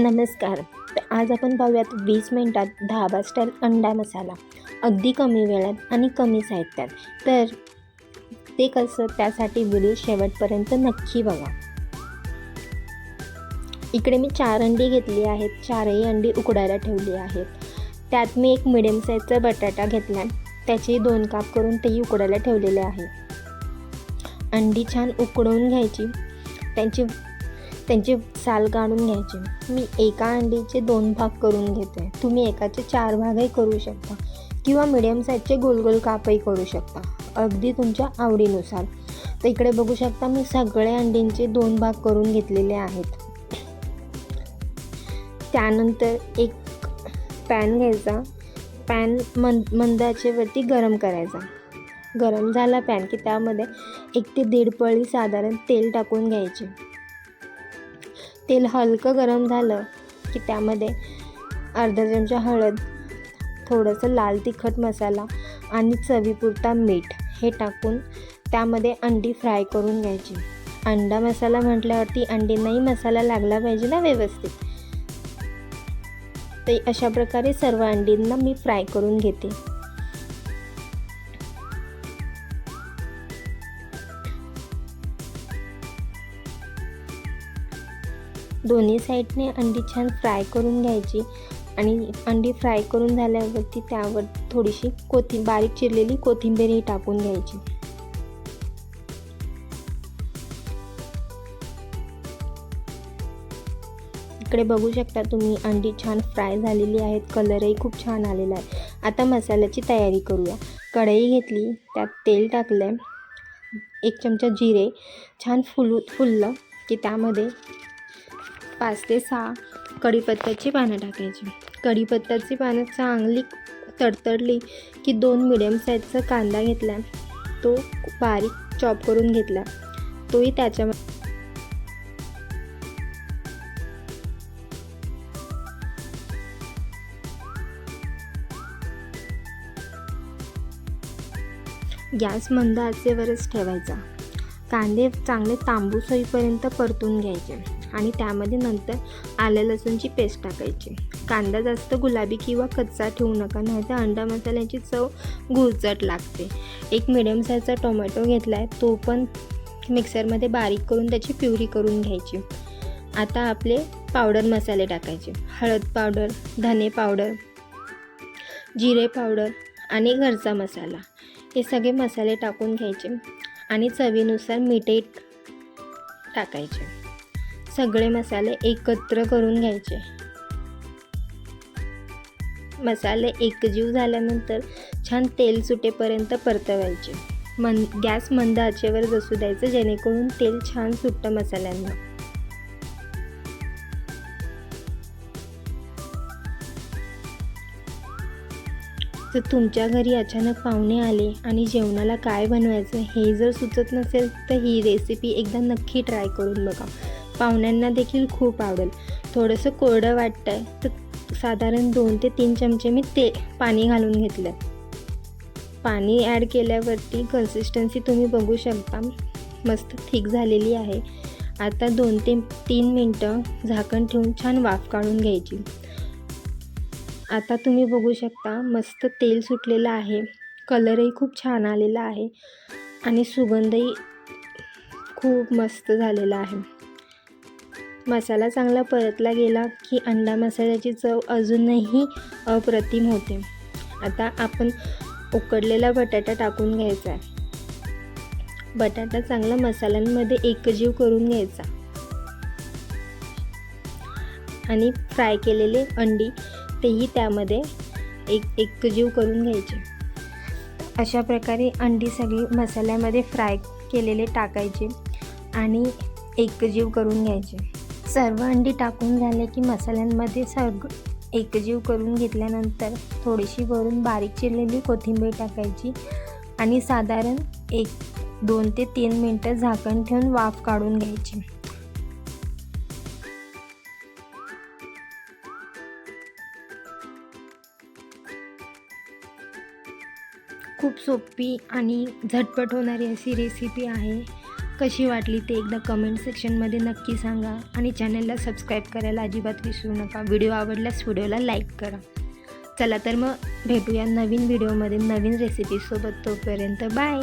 नमस्कार. आज आपण पाहूयात वीस मिनटात धाबा स्टाईल अंडा मसाला. अगदी कमी वेळात आणि कमी साहित्यात. तर ते कसं त्यासाठी व्हिडिओ शेवटपर्यंत नक्की बघा. इकडे मी चार अंडी घेतली आहेत. चारही अंडी उकडायला ठेवली आहेत. त्यात मी एक मिडियम साईजचा बटाटा घेतला त्याचे दोन काप करून तेही उकडायला ठेवलेले आहे. अंडी छान उकडवून घ्यायची. त्यांची त्यांची साल काढून घ्यायची. मी एका अंडीचे दोन भाग करून घेते. तुम्ही एकाचे चार भागही करू शकता किंवा मिडियम साईजचे गोल गोल कापही करू शकता. अगदी तुमच्या आवडीनुसार. तर इकडे बघू शकता मी सगळे अंडींचे दोन भाग करून घेतलेले आहेत. त्यानंतर एक पॅन घ्यायचा. पॅन मंद मंदाचेवरती गरम करायचा. गरम झाला पॅन की त्यामध्ये एक ते दीड पळी साधारण तेल टाकून घ्यायचे. तेल हलकं गरम झालं की त्यामध्ये अर्धा चमचा हळद थोडंसं लाल तिखट मसाला आणि चवीपुरता मीठ हे टाकून त्यामध्ये अंडी फ्राय करून घ्यायची. अंडा मसाला म्हटल्यावरती अंडींनाही मसाला लागला पाहिजे ना व्यवस्थित? तर अशा प्रकारे सर्व अंडींना मी फ्राय करून घेते. दोन्ही साईडने अंडी छान फ्राय करून घ्यायची. आणि अंडी फ्राय करून झाल्यावरती त्यावर थोडीशी कोथिं बारीक चिरलेली कोथिंबीरही टाकून घ्यायची. इकडे बघू शकता तुम्ही अंडी छान फ्राय झालेली आहेत. कलरही खूप छान आलेला आहे. आता मसाल्याची तयारी करूया. कढई घेतली त्यात तेल टाकलं एक चमचा जिरे. छान फुलू फुललं की त्यामध्ये पाच ते सहा. कढीपत्त्याची पानं टाकायची. कढीपत्त्याची पानं चांगली तडतडली की दोन मिडियम साईजचा कांदा घेतला तो बारीक चॉप करून घेतला. तोही त्याच्या गॅस मंद आचेवरच ठेवायचा. कांदे चांगले तांबूस होईपर्यंत परतून घ्यायचे. आणि त्यामध्ये नंतर आलं लसूणची पेस्ट टाकायची. कांदा जास्त गुलाबी किंवा कच्चा ठेवू नका नाहीतर अंडा मसाल्याची चव गुळचट लागते. एक मिडियम साईजचा टोमॅटो घेतला आहे तो पण मिक्सरमध्ये बारीक करून त्याची प्युरी करून घ्यायची. आता आपले पावडर मसाले टाकायचे. हळद पावडर धने पावडर जिरे पावडर आणि घरचा मसाला. हे सगळे मसाले टाकून घ्यायचे आणि चवीनुसार मीठही टाकायचे. सगळे मसाले एकत्र करून घ्यायचे. मसाले एकजीव झाल्यानंतर छान तेल सुटेपर्यंत परतवायचे. मन गॅस मंद आचेवर जसू द्यायचं जेणेकरून तेल छान सुटतं मसाल्यांना. जर तुमच्या घरी अचानक पाहुणे आले आणि जेवणाला काय बनवायचं हे जर सुचत नसेल तर ही रेसिपी एकदा नक्की ट्राय करून बघा. पाहुण्यांना देखील खूप आवडेल. थोडंसं कोरडं वाटतं आहे तर साधारण दोन ते तीन चमचे मी ते पाणी घालून घेतलं पाणी ॲड केल्यावरती कन्सिस्टन्सी तुम्ही बघू शकता. मस्त थिक झालेली आहे. आता दोन ते तीन मिनटं झाकण ठेवून छान वाफ काढून घ्यायची. आता तुम्ही बघू शकता मस्त तेल सुटलेलं आहे. कलरही खूप छान आलेला आहे. आणि सुगंधही खूप मस्त झालेला आहे. मसाला चांगला परतला गेला की अंडा मसाल्याची चव अजूनही अप्रतिम होते. आता आपण उकडलेला बटाटा टाकून घ्यायचा आहे. बटाटा चांगला मसाल्यांमध्ये एकजीव करून घ्यायचा. आणि फ्राय केलेले अंडी तेही त्यामध्ये एक एकजीव करून घ्यायचे. अशा प्रकारे अंडी सगळी मसाल्यामध्ये फ्राय केलेले टाकायचे आणि एकजीव करून घ्यायचे. सर्व अंडी टाकून झाले की मसाल्यांमध्ये सग एकजीव करून घेतल्यानंतर थोडीशी वरून बारीक चिरलेली कोथिंबीर टाकायची आणि साधारण एक दोन ते तीन मिनटं झाकण ठेवून वाफ काढून घ्यायची. खूप सोपी आणि झटपट होणारी अशी रेसिपी आहे. कशी वाटली ते एकदा कमेंट सेक्शनमध्ये नक्की सांगा. आणि चॅनलला सबस्क्राईब करायला अजिबात विसरू नका. व्हिडिओ आवडल्यास व्हिडिओला लाईक करा. चला तर मग भेटूया नवीन व्हिडिओमध्ये नवीन रेसिपीसोबत तोपर्यंत बाय